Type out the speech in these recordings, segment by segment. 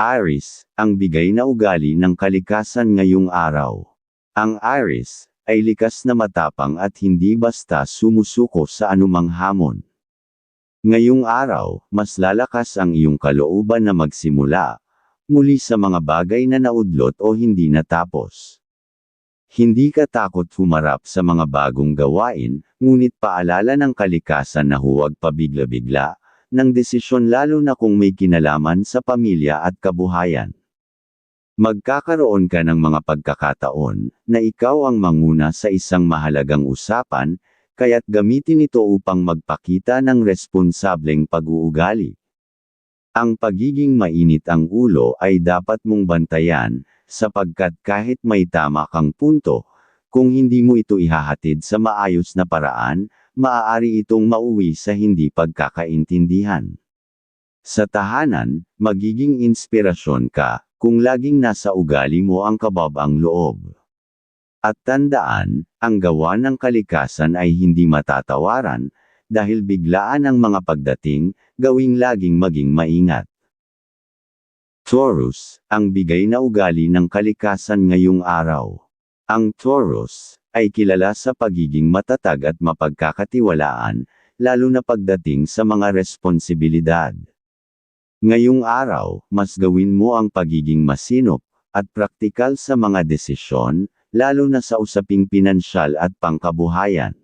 Aries, ang bigay na ugali ng kalikasan ngayong araw. Ang Aries, ay likas na matapang at hindi basta sumusuko sa anumang hamon. Ngayong araw, mas lalakas ang iyong kalooban na magsimula, muli sa mga bagay na naudlot o hindi natapos. Hindi ka takot humarap sa mga bagong gawain, ngunit paalala ng kalikasan na huwag pabigla-bigla, ng desisyon lalo na kung may kinalaman sa pamilya at kabuhayan. Magkakaroon ka ng mga pagkakataon, na ikaw ang manguna sa isang mahalagang usapan, kaya't gamitin ito upang magpakita ng responsableng pag-uugali. Ang pagiging mainit ang ulo ay dapat mong bantayan, sapagkat kahit may tama kang punto, kung hindi mo ito ihahatid sa maayos na paraan, maaari itong mauwi sa hindi pagkakaintindihan. Sa tahanan, magiging inspirasyon ka, kung laging nasa ugali mo ang kababang loob. At tandaan, ang gawa ng kalikasan ay hindi matatawaran, dahil biglaan ang mga pagdating, gawing laging maging maingat. Taurus, ang bigay na ugali ng kalikasan ngayong araw. Ang Taurus, ay kilala sa pagiging matatag at mapagkakatiwalaan, lalo na pagdating sa mga responsibilidad. Ngayong araw, mas gawin mo ang pagiging masinop, at praktikal sa mga desisyon, lalo na sa usaping pinansyal at pangkabuhayan.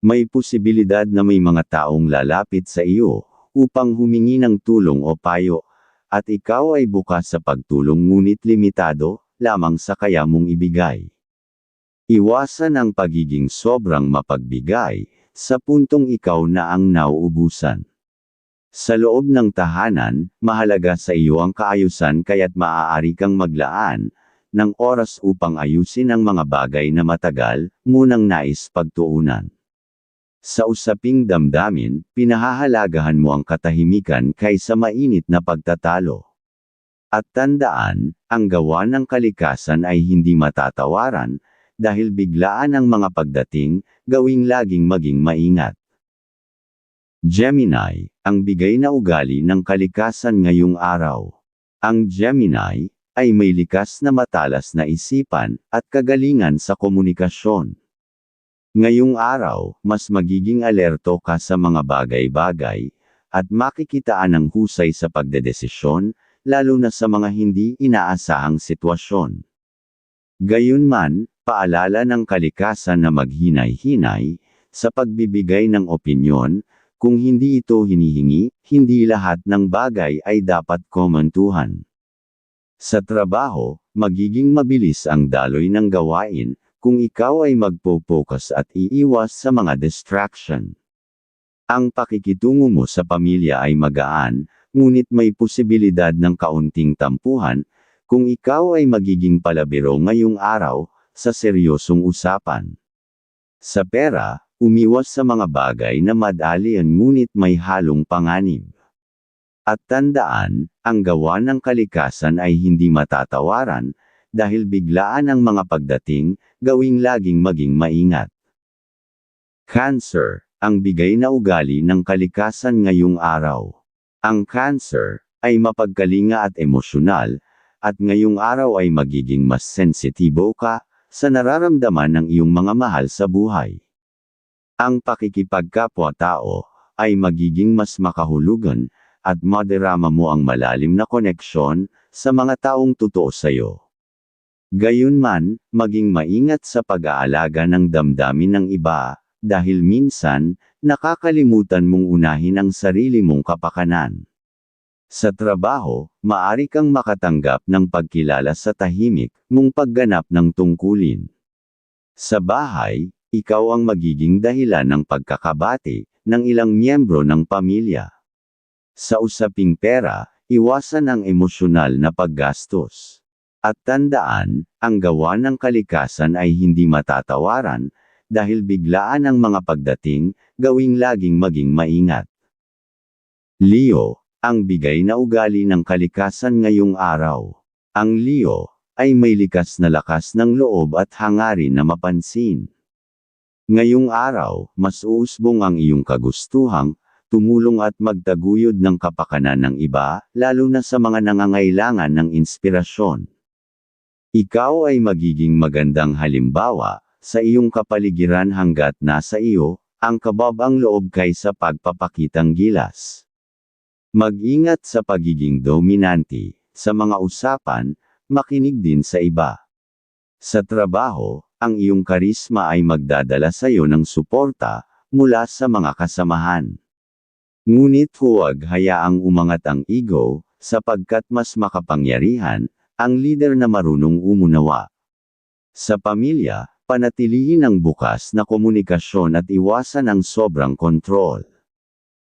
May posibilidad na may mga taong lalapit sa iyo, upang humingi ng tulong o payo, at ikaw ay bukas sa pagtulong ngunit limitado, lamang sa kaya mong ibigay. Iwasan ang pagiging sobrang mapagbigay, sa puntong ikaw na ang nauubusan. Sa loob ng tahanan, mahalaga sa iyo ang kaayusan kaya't maaari kang maglaan, ng oras upang ayusin ang mga bagay na matagal, munang nais pagtuunan. Sa usaping damdamin, pinahahalagahan mo ang katahimikan kaysa mainit na pagtatalo. At tandaan, ang gawa ng kalikasan ay hindi matatawaran, dahil biglaan ang mga pagdating, gawing laging maging maingat. Gemini, ang bigay na ugali ng kalikasan ngayong araw. Ang Gemini, ay may likas na matalas na isipan, at kagalingan sa komunikasyon. Ngayong araw, mas magiging alerto ka sa mga bagay-bagay, at makikitaan ng husay sa pagdedesisyon, lalo na sa mga hindi inaasahang sitwasyon. Gayunman, paalala ng kalikasan na maghinay-hinay, sa pagbibigay ng opinyon, kung hindi ito hinihingi, hindi lahat ng bagay ay dapat komentuhan. Sa trabaho, magiging mabilis ang daloy ng gawain, kung ikaw ay magpo-focus at iiwas sa mga distraction. Ang pakikitungo mo sa pamilya ay magaan, ngunit may posibilidad ng kaunting tampuhan, kung ikaw ay magiging palabiro ngayong araw, sa seryosong usapan. Sa pera, umiwas sa mga bagay na madalian ngunit may halong panganib. At tandaan, ang gawa ng kalikasan ay hindi matatawaran, dahil biglaan ang mga pagdating, gawing laging maging maingat. Cancer, ang bigay na ugali ng kalikasan ngayong araw. Ang Cancer, ay mapagkalinga at emosyonal, at ngayong araw ay magiging mas sensitibo ka, sa nararamdaman ng iyong mga mahal sa buhay. Ang pakikipagkapwa-tao, ay magiging mas makahulugan, at madarama mo ang malalim na koneksyon, sa mga taong totoo sa iyo. Gayunman, maging maingat sa pag-aalaga ng damdamin ng iba, dahil minsan, nakakalimutan mong unahin ang sarili mong kapakanan. Sa trabaho, maari kang makatanggap ng pagkilala sa tahimik, mong pagganap ng tungkulin. Sa bahay, ikaw ang magiging dahilan ng pagkakabati, ng ilang miyembro ng pamilya. Sa usaping pera, iwasan ang emosyonal na paggastos. At tandaan, ang gawa ng kalikasan ay hindi matatawaran, dahil biglaan ang mga pagdating, gawing laging maging maingat. Leo, ang bigay na ugali ng kalikasan ngayong araw. Ang Leo, ay may likas na lakas ng loob at hangarin na mapansin. Ngayong araw, mas uusbong ang iyong kagustuhang, tumulong at magtaguyod ng kapakanan ng iba, lalo na sa mga nangangailangan ng inspirasyon. Ikaw ay magiging magandang halimbawa, sa iyong kapaligiran hanggat nasa iyo, ang kababang loob kaysa pagpapakitang gilas. Mag-ingat sa pagiging dominante, sa mga usapan, makinig din sa iba. Sa trabaho, ang iyong karisma ay magdadala sa iyo ng suporta, mula sa mga kasamahan. Ngunit huwag hayaang umangat ang ego, sapagkat mas makapangyarihan, ang leader na marunong umunawa. Sa pamilya, panatilihin ang bukas na komunikasyon at iwasan ang sobrang kontrol.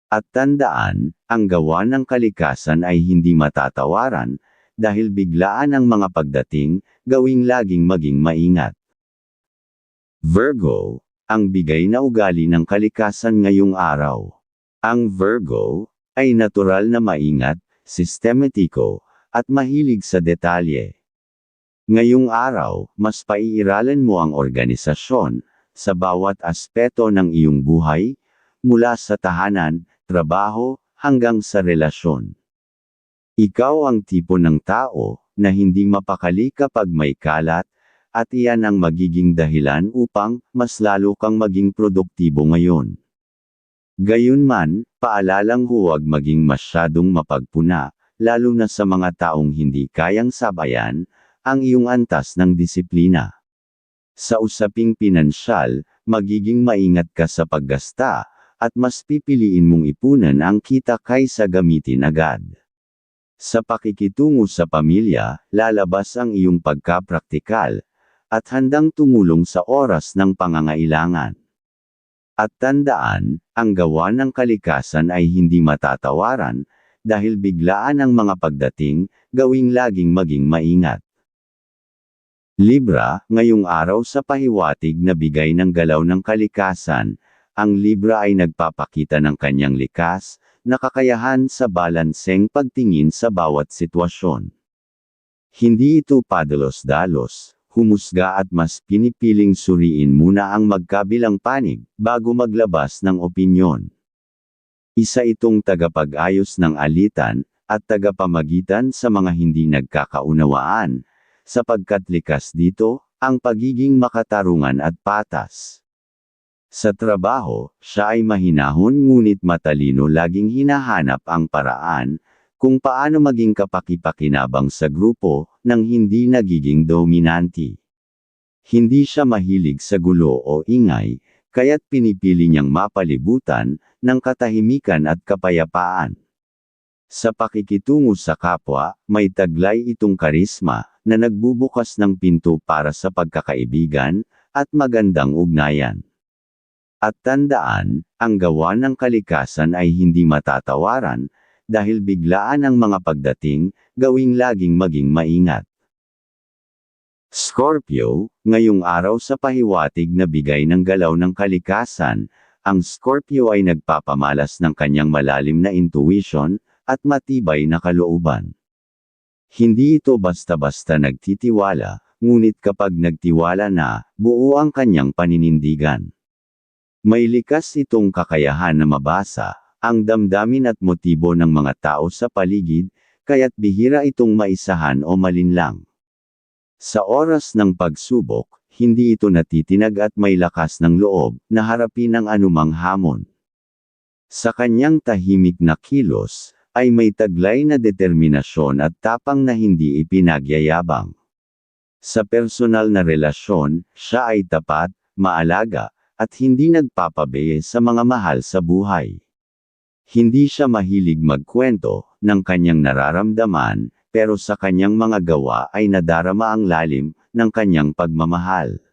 At tandaan, ang gawa ng kalikasan ay hindi matatawaran, dahil biglaan ang mga pagdating, gawing laging maging maingat. Virgo, ang bigay na ugali ng kalikasan ngayong araw. Ang Virgo, ay natural na maingat, sistematiko, at mahilig sa detalye. Ngayong araw, mas paiiralan mo ang organisasyon, sa bawat aspeto ng iyong buhay, mula sa tahanan, trabaho, hanggang sa relasyon. Ikaw ang tipo ng tao, na hindi mapakali kapag may kalat, at iyan ang magiging dahilan upang, mas lalo kang maging produktibo ngayon. Gayunman, paalalang huwag maging masyadong mapagpuna, lalo na sa mga taong hindi kayang sabayan, ang iyong antas ng disiplina. Sa usaping pinansyal, magiging maingat ka sa paggasta, at mas pipiliin mong ipunan ang kita kaysa gamitin agad. Sa pakikitungo sa pamilya, lalabas ang iyong pagkapraktikal, at handang tumulong sa oras ng pangangailangan. At tandaan, ang gawa ng kalikasan ay hindi matatawaran, dahil biglaan ang mga pagdating, gawing laging maging maingat. Libra, ngayong araw sa pahiwatig na bigay ng galaw ng kalikasan, ang Libra ay nagpapakita ng kanyang likas, na kakayahan sa balanseng pagtingin sa bawat sitwasyon. Hindi ito padalos-dalos, humusga at mas pinipiling suriin muna ang magkabilang panig, bago maglabas ng opinyon. Isa itong tagapag-ayos ng alitan, at tagapamagitan sa mga hindi nagkakaunawaan, sapagkat likas dito, ang pagiging makatarungan at patas. Sa trabaho, siya ay mahinahon ngunit matalino laging hinahanap ang paraan, kung paano maging kapakipakinabang sa grupo, nang hindi nagiging dominanti. Hindi siya mahilig sa gulo o ingay, kaya't pinipili niyang mapalibutan, ng katahimikan at kapayapaan. Sa pakikitungo sa kapwa, may taglay itong karisma, na nagbubukas ng pinto para sa pagkakaibigan, at magandang ugnayan. At tandaan, ang gawa ng kalikasan ay hindi matatawaran, dahil biglaan ang mga pagdating, gawing laging maging maingat. Scorpio, ngayong araw sa pahiwatig na bigay ng galaw ng kalikasan, ang Scorpio ay nagpapamalas ng kanyang malalim na intuition, at matibay na kalooban. Hindi ito basta-basta nagtitiwala, ngunit kapag nagtiwala na, buo ang kanyang paninindigan. May likas itong kakayahan na mabasa, ang damdamin at motibo ng mga tao sa paligid, kaya't bihira itong maisahan o malinlang. Sa oras ng pagsubok, hindi ito natitinag at may lakas ng loob, na harapin ang anumang hamon. Sa kanyang tahimik na kilos, ay may taglay na determinasyon at tapang na hindi ipinagyayabang. Sa personal na relasyon, siya ay tapat, maalaga, at hindi nagpapabaye sa mga mahal sa buhay. Hindi siya mahilig magkwento ng kanyang nararamdaman, pero sa kanyang mga gawa ay nadarama ang lalim ng kanyang pagmamahal.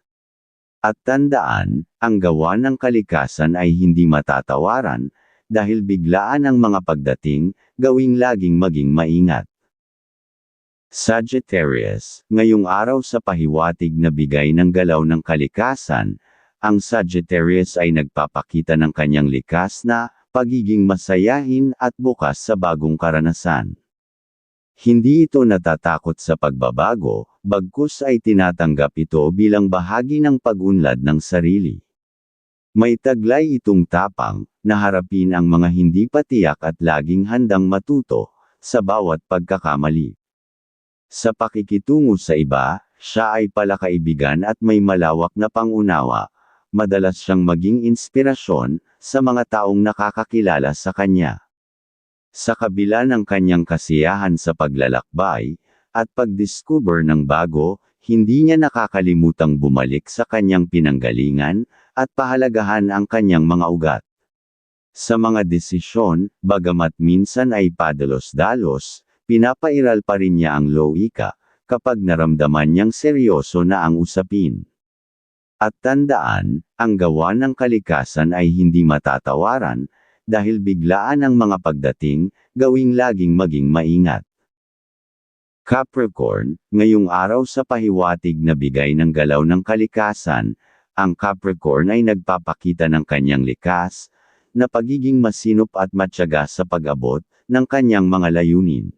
At tandaan, ang gawa ng kalikasan ay hindi matatawaran, dahil biglaan ang mga pagdating, gawing laging maging maingat. Sagittarius, ngayong araw sa pahiwatig na bigay ng galaw ng kalikasan, ang Sagittarius ay nagpapakita ng kanyang likas na, pagiging masayahin at bukas sa bagong karanasan. Hindi ito natatakot sa pagbabago, bagkus ay tinatanggap ito bilang bahagi ng pag-unlad ng sarili. May taglay itong tapang, na harapin ang mga hindi patiyak at laging handang matuto, sa bawat pagkakamali. Sa pakikitungo sa iba, siya ay palakaibigan at may malawak na pangunawa, madalas siyang maging inspirasyon, sa mga taong nakakakilala sa kanya. Sa kabila ng kanyang kasiyahan sa paglalakbay, at pagdiscover ng bago, hindi niya nakakalimutang bumalik sa kanyang pinanggalingan, at pahalagahan ang kanyang mga ugat. Sa mga desisyon, bagamat minsan ay padalos-dalos, pinapairal pa rin niya ang loika, kapag naramdaman niyang seryoso na ang usapin. At tandaan, ang gawa ng kalikasan ay hindi matatawaran, dahil biglaan ang mga pagdating, gawing laging maging maingat. Capricorn, ngayong araw sa pahiwatig na bigay ng galaw ng kalikasan, ang Capricorn ay nagpapakita ng kanyang likas, na pagiging masinop at matyaga sa pag-abot, ng kanyang mga layunin.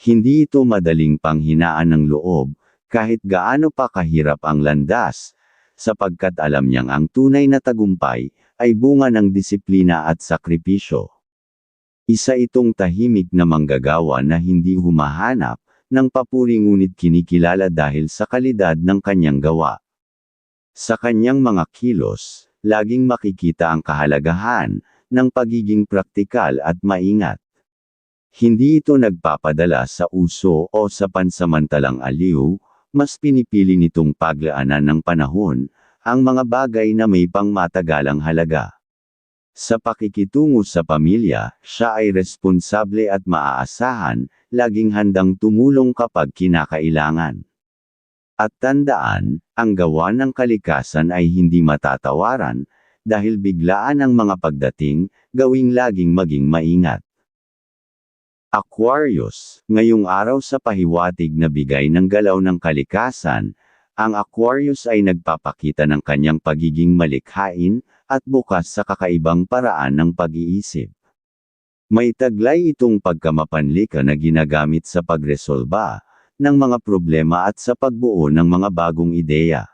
Hindi ito madaling panghinaan ng loob, kahit gaano pa kahirap ang landas, sapagkat alam niyang ang tunay na tagumpay, ay bunga ng disiplina at sakripisyo. Isa itong tahimik na manggagawa na hindi humahanap, ng papuri ngunit kinikilala dahil sa kalidad ng kanyang gawa. Sa kanyang mga kilos, laging makikita ang kahalagahan, ng pagiging praktikal at maingat. Hindi ito nagpapadala sa uso o sa pansamantalang aliw, mas pinipili nitong paglaanan ng panahon, ang mga bagay na may pangmatagalang halaga. Sa pakikitungo sa pamilya, siya ay responsable at maaasahan, laging handang tumulong kapag kinakailangan. At tandaan, ang gawa ng kalikasan ay hindi matatawaran, dahil biglaan ang mga pagdating, gawing laging maging maingat. Aquarius, ngayong araw sa pahiwatig na bigay ng galaw ng kalikasan, ang Aquarius ay nagpapakita ng kanyang pagiging malikhain, at bukas sa kakaibang paraan ng pag-iisip. May taglay itong pagkamapanlika na ginagamit sa pagresolba ng mga problema at sa pagbuo ng mga bagong ideya.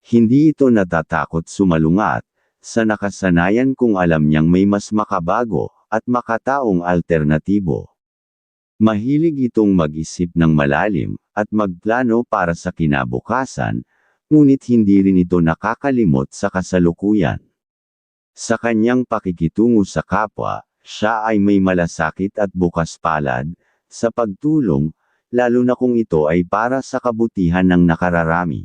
Hindi ito natatakot sumalungat, sa nakasanayan kung alam niyang may mas makabago, at makataong alternatibo. Mahilig itong mag-isip ng malalim, at magplano para sa kinabukasan, ngunit hindi rin ito nakakalimot sa kasalukuyan. Sa kanyang pakikitungo sa kapwa, siya ay may malasakit at bukas palad, sa pagtulong, lalo na kung ito ay para sa kabutihan ng nakararami.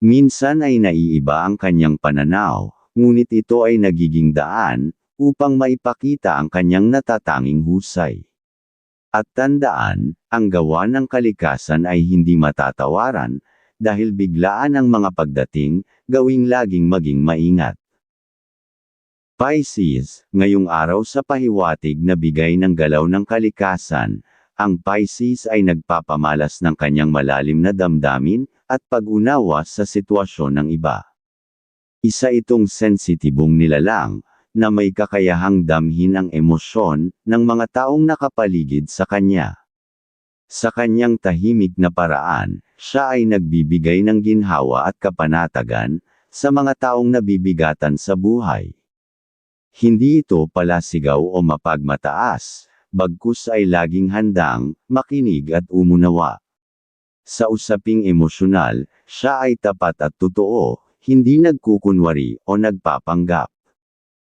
Minsan ay naiiba ang kanyang pananaw, ngunit ito ay nagiging daan, upang maipakita ang kanyang natatanging husay. At tandaan, ang gawa ng kalikasan ay hindi matatawaran, dahil biglaan ang mga pagdating, gawing laging maging maingat. Pisces, ngayong araw sa pahiwatig na bigay ng galaw ng kalikasan, ang Pisces ay nagpapamalas ng kanyang malalim na damdamin, at pag-unawa sa sitwasyon ng iba. Isa itong sensitibong nilalang, na may kakayahang damhin ang emosyon, ng mga taong nakapaligid sa kanya. Sa kanyang tahimik na paraan, siya ay nagbibigay ng ginhawa at kapanatagan, sa mga taong nabibigatan sa buhay. Hindi ito palasigaw o mapagmataas, bagkus ay laging handang, makinig at umunawa. Sa usaping emosyonal, siya ay tapat at totoo, hindi nagkukunwari o nagpapanggap.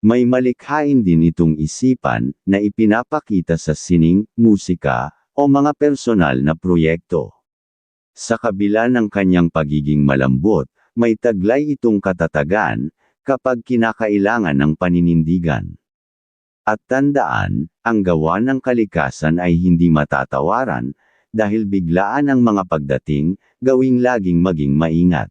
May malikhain din itong isipan, na ipinapakita sa sining, musika, o mga personal na proyekto. Sa kabila ng kanyang pagiging malambot, may taglay itong katatagan, kapag kinakailangan ng paninindigan. At tandaan, ang gawa ng kalikasan ay hindi matatawaran, dahil biglaan ang mga pagdating, gawing laging maging maingat.